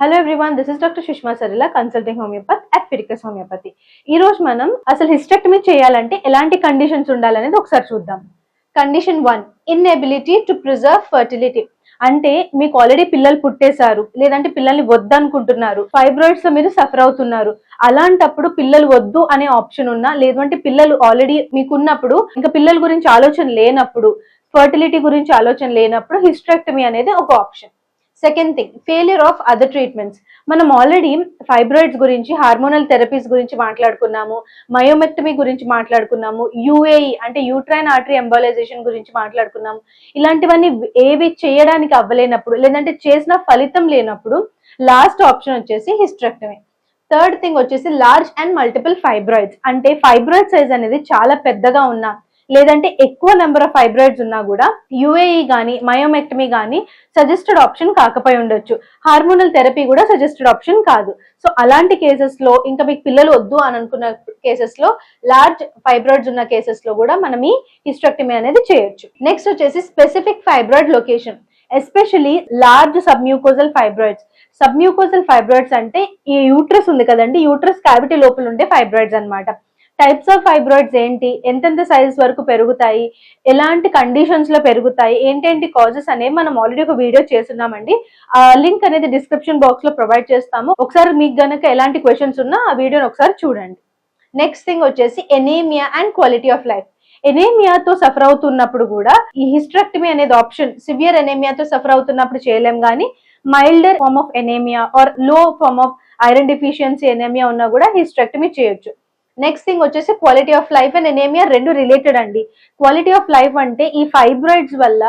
Hello everyone this is doctor Sushma Sarila consulting homeopath at Fiticus homeopathy ఈ రోజు మనం అసలు హిస్టెక్టమీ చేయాలంటే ఎలాంటి కండిషన్స్ ఉండాలనేది ఒకసారి చూద్దాం. Condition one inability to preserve fertility అంటే మీకు ఆల్రెడీ పిల్లలు పుట్టేశారు లేదంటే పిల్లల్ని వద్దనుకుంటున్నారు ఫైబ్రాయిడ్స్లో మీరు సఫర్ అవుతున్నారు. అలాంటప్పుడు పిల్లలు వద్దు అనే ఆప్షన్ ఉన్నా లేదంటే పిల్లలు ఆల్రెడీ మీకున్నప్పుడు ఇంకా పిల్లల గురించి ఆలోచన లేనప్పుడు ఫర్టిలిటీ గురించి ఆలోచన లేనప్పుడు హిస్ట్రెక్టమీ అనేది ఒక option second thing failure of other treatments మనం ఆల్రెడీ ఫైబ్రాయిడ్స్ గురించి హార్మోనల్ థెరపీస్ గురించి మాట్లాడుకున్నాము మయోమెక్టమీ గురించి మాట్లాడుకున్నాము యూఏఈ అంటే యూట్రైన్ ఆర్టరీ ఎంబాలైజేషన్ గురించి మాట్లాడుకున్నాము. ఇలాంటివన్నీ ఏవి చేయడానికి అవ్వలేనప్పుడు లేదంటే చేసిన ఫలితం లేనప్పుడు లాస్ట్ ఆప్షన్ వచ్చేసి హిస్ట్రెక్టమీ థర్డ్ థింగ్ వచ్చేసి లార్జ్ అండ్ మల్టిపుల్ ఫైబ్రాయిడ్స్ అంటే ఫైబ్రాయిడ్ సైజ్ అనేది చాలా పెద్దగా ఉన్నా లేదంటే ఎక్కువ నెంబర్ ఆఫ్ ఫైబ్రాయిడ్స్ ఉన్నా కూడా యుఏఈ కానీ మయోమెక్టమీ కానీ సజెస్టెడ్ ఆప్షన్ కాకపోయి ఉండొచ్చు. హార్మోనల్ థెరపీ కూడా సజెస్టెడ్ ఆప్షన్ కాదు. సో అలాంటి కేసెస్లో ఇంకా మీకు పిల్లలు వద్దు అని అనుకున్న కేసెస్లో లార్జ్ ఫైబ్రాయిడ్స్ ఉన్న కేసెస్లో కూడా మనం ఈ హిస్ట్రక్టమీ అనేది చేయొచ్చు. నెక్స్ట్ వచ్చేసి specific fibroid location especially large submucosal fibroids submucosal fibroids అంటే ఈ యూట్రస్ ఉంది కదండి యూట్రస్ క్యావిటీ లోపల ఉండే ఫైబ్రాయిడ్స్ అన్నమాట. టైప్స్ ఆఫ్ ఫైబ్రాయిడ్స్ ఏంటి? ఎంతెంత సైజ్ వరకు పెరుగుతాయి? ఎలాంటి కండిషన్స్లో పెరుగుతాయి? ఏంటేంటి కాజెస్ అనేవి మనం ఆల్రెడీ ఒక వీడియో చేస్తున్నామండి. ఆ లింక్ అనేది డిస్క్రిప్షన్ బాక్స్లో ప్రొవైడ్ చేస్తాము. ఒకసారి మీకు గనక ఎలాంటి క్వశ్చన్స్ ఉన్నా ఆ వీడియోని ఒకసారి చూడండి. నెక్స్ట్ థింగ్ వచ్చేసి anaemia and quality of life ఎనేమియాతో suffer అవుతున్నప్పుడు కూడా ఈ హిస్ట్రక్టమీ అనేది ఆప్షన్ సివియర్ ఎనేమియాతో సఫర్ అవుతున్నప్పుడు చేయలేం కానీ milder form of anaemia ఆర్లో form of iron deficiency anaemia ఉన్నా కూడా హిస్ట్రక్టమీ చేయొచ్చు. నెక్స్ట్ థింగ్ వచ్చేసి quality of life and anaemia రెండు రిలేటెడ్ అండి. క్వాలిటీ ఆఫ్ లైఫ్ అంటే ఈ ఫైబ్రాయిడ్స్ వల్ల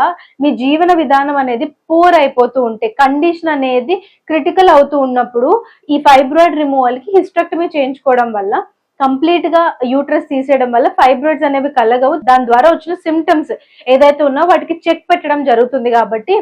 మీ జీవన విధానం అనేది పూర్ అయిపోతూ ఉంటే కండిషన్ అనేది క్రిటికల్ అవుతూ ఉన్నప్పుడు ఈ ఫైబ్రాయిడ్ రిమూవల్కి హిస్ట్రక్టమీ చేయించుకోవడం వల్ల కంప్లీట్గా యూట్రస్ తీసేయడం వల్ల ఫైబ్రాయిడ్స్ అనేవి కలగవు. దాని ద్వారా వచ్చిన సిమ్టమ్స్ ఏదైతే ఉన్నా వాటికి చెక్ పెట్టడం జరుగుతుంది కాబట్టి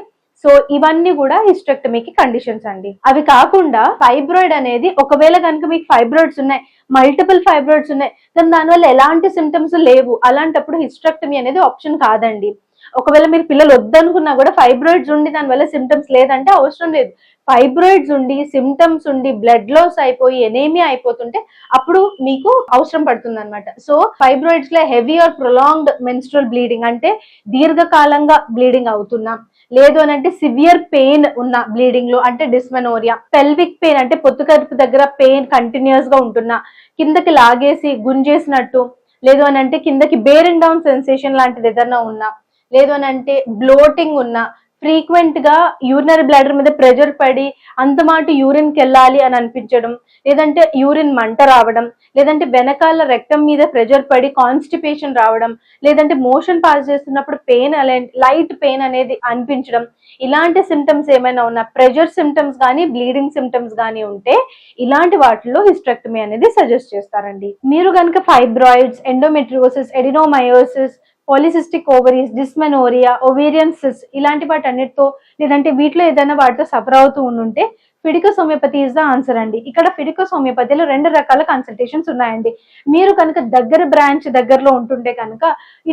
సో ఇవన్నీ కూడా హిస్టెక్టమీకి కండిషన్స్ అండి. అవి కాకుండా ఫైబ్రాయిడ్ అనేది ఒకవేళ కనుక మీకు ఫైబ్రాయిడ్స్ ఉన్నాయి మల్టిపుల్ ఫైబ్రాయిడ్స్ ఉన్నాయి కానీ దానివల్ల ఎలాంటి సిమ్టమ్స్ లేవు. అలాంటప్పుడు హిస్టెక్టమీ అనేది ఆప్షన్ కాదండి. ఒకవేళ మీరు పిల్లలు వద్దనుకున్నా కూడా ఫైబ్రాయిడ్స్ ఉండి దానివల్ల సిమ్టమ్స్ లేదంటే అవసరం లేదు. ఫైబ్రాయిడ్స్ ఉండి సిమ్టమ్స్ ఉండి బ్లడ్ లాస్ అయిపోయి ఎనేమియా అయిపోతుంటే అప్పుడు మీకు అవసరం పడుతుంది అనమాట so ఫైబ్రాయిడ్స్లో heavy or prolonged menstrual bleeding అంటే దీర్ఘకాలంగా బ్లీడింగ్ అవుతున్నా లేదు అని అంటే సివియర్ పెయిన్ ఉన్న బ్లీడింగ్లో అంటే డిస్మెనోరియా పెల్విక్ పెయిన్ అంటే పొత్తుకడుపు దగ్గర పెయిన్ కంటిన్యూస్గా ఉంటున్నా కిందకి లాగేసి గుంజేసినట్టు లేదు అని అంటే కిందకి బేరింగ్ డౌన్ సెన్సేషన్ లాంటిది ఏదైనా ఉన్నా లేదు అని అంటే బ్లోటింగ్ ఉన్నా ఫ్రీక్వెంట్గా యూరినరీ బ్లాడర్ మీద ప్రెజర్ పడి అంత మాట యూరిన్కి వెళ్ళాలి అని అనిపించడం లేదంటే యూరిన్ మంట రావడం లేదంటే వెనకాల రెక్టం మీద ప్రెజర్ పడి కాన్స్టిపేషన్ రావడం లేదంటే మోషన్ పాస్ చేస్తున్నప్పుడు పెయిన్ లైట్ పెయిన్ అనేది అనిపించడం ఇలాంటి సిమ్టమ్స్ ఏమైనా ఉన్నా ప్రెజర్ సిమ్టమ్స్ కానీ బ్లీడింగ్ సిమ్టమ్స్ కానీ ఉంటే ఇలాంటి వాటిల్లో హిస్ట్రెక్టమీ అనేది సజెస్ట్ చేస్తారండి. మీరు కనుక fibroids endometriosis adenomyosis polycystic ovaries dysmenorrhoea ovarian cyst ఇలాంటి వాటి అన్నిటితో లేదంటే వీటిలో ఏదైనా వాటితో సఫర్ అవుతూ ఉంటే Fiticus homeopathy is the answer అండి. ఇక్కడ ఫిడికస్ హోమియోపతిలో రెండు రకాల కన్సల్టేషన్స్ ఉన్నాయండి. మీరు కనుక దగ్గర బ్రాంచ్ దగ్గరలో ఉంటుంటే కనుక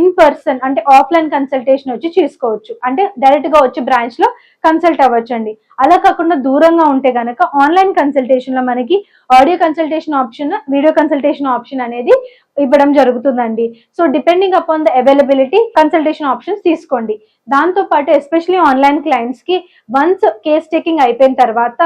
ఇన్ పర్సన్ అంటే ఆఫ్లైన్ కన్సల్టేషన్ వచ్చి చేసుకోవచ్చు. అంటే డైరెక్ట్గా వచ్చి బ్రాంచ్లో కన్సల్ట్ అవ్వచ్చండి. అలా కాకుండా దూరంగా ఉంటే కనుక ఆన్లైన్ కన్సల్టేషన్లో మనకి audio consultation option video consultation option అనేది ఇవ్వడం జరుగుతుందండి. So depending upon the availability consultation options తీసుకోండి. దాంతో పాటు ఎస్పెషలీ ఆన్లైన్ క్లయింట్స్కి వన్స్ కేస్ టేకింగ్ అయిపోయిన తర్వాత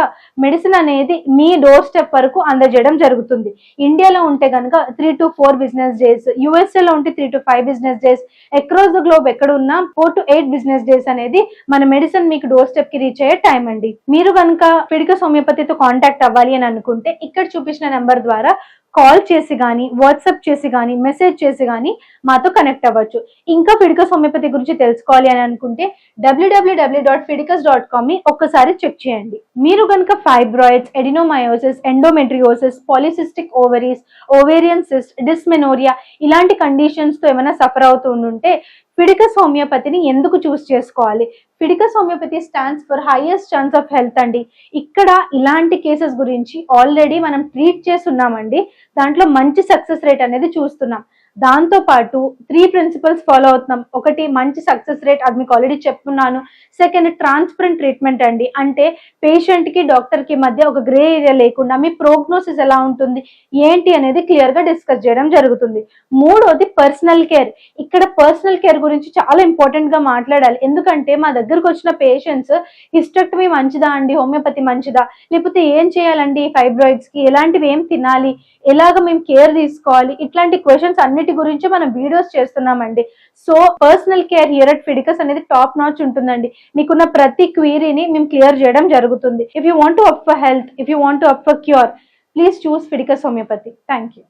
మెడిసిన్ అనేది మీ డోర్ స్టెప్ వరకు అందజేయడం జరుగుతుంది. ఇండియాలో ఉంటే కనుక three to four business days యుఎస్ఏలో ఉంటే three to five business days across the globe ఎక్కడ ఉన్నా four to eight business days అనేది మన మెడిసిన్ మీకు డోర్ స్టెప్కి రీచ్ అయ్యే టైం అండి. మీరు కనుక పిడిక హోమియోపతితో కాంటాక్ట్ అవ్వాలి అని అనుకుంటే ఇక్కడ చూపించిన నెంబర్ ద్వారా కాల్ చేసి కానీ వాట్సాప్ చేసి కానీ మెసేజ్ చేసి కానీ మాతో కనెక్ట్ అవ్వచ్చు. ఇంకా ఫిడికస్ హోమియోపతి గురించి తెలుసుకోవాలి అని అనుకుంటే WWW dot Fiticus dot com ఒక్కసారి చెక్ చేయండి. మీరు కనుక fibroids adenomyosis endometriosis polycystic ovaries ovarian cyst dysmenorrhoea ఇలాంటి కండిషన్స్తో ఏమైనా సఫర్ అవుతూ ఉంటే ఫిడికస్ హోమియోపతిని ఎందుకు చూస్ చేసుకోవాలి? Fiticus homeopathy stands for highest chance of health అండి. ఇక్కడ ఇలాంటి కేసెస్ గురించి ఆల్రెడీ మనం ట్రీట్ చేస్తున్నామండి. దాంట్లో మంచి సక్సెస్ రేట్ అనేది చూస్తున్నాం. దాంతో పాటు త్రీ ప్రిన్సిపల్స్ ఫాలో అవుతున్నాం. ఒకటి మంచి సక్సెస్ రేట్ అది మీకు ఆల్రెడీ చెప్తున్నాను. సెకండ్ ట్రాన్స్పరెంట్ ట్రీట్మెంట్ అండి. అంటే పేషెంట్కి డాక్టర్కి మధ్య ఒక గ్రే ఏరియా లేకుండా మీ ప్రోగ్నోసిస్ ఎలా ఉంటుంది ఏంటి అనేది క్లియర్గా డిస్కస్ చేయడం జరుగుతుంది. మూడోది పర్సనల్ కేర్ ఇక్కడ పర్సనల్ కేర్ గురించి చాలా ఇంపార్టెంట్గా మాట్లాడాలి. ఎందుకంటే మా దగ్గరకు వచ్చిన పేషెంట్స్ హిస్టెక్టమీ మంచిదా అండి హోమియోపతి మంచిదా? లేకపోతే ఏం చేయాలండి ఫైబ్రాయిడ్స్కి? ఎలాంటివి ఏం తినాలి? ఎలాగ మేము కేర్ తీసుకోవాలి? ఇట్లాంటి క్వశ్చన్స్ అన్ని అన్నిటి గురించి మనం వీడియోస్ చేస్తున్నామండి. So personal care here at Fiticus అనేది టాప్ నాచ్ ఉంటుందండి. మీకున్న ప్రతి క్వీరీని మేము క్లియర్ చేయడం జరుగుతుంది. If you want to opt for health if you want opt for cure please choose Fiticus homeopathy thank you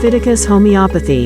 Fiticus Homeopathy.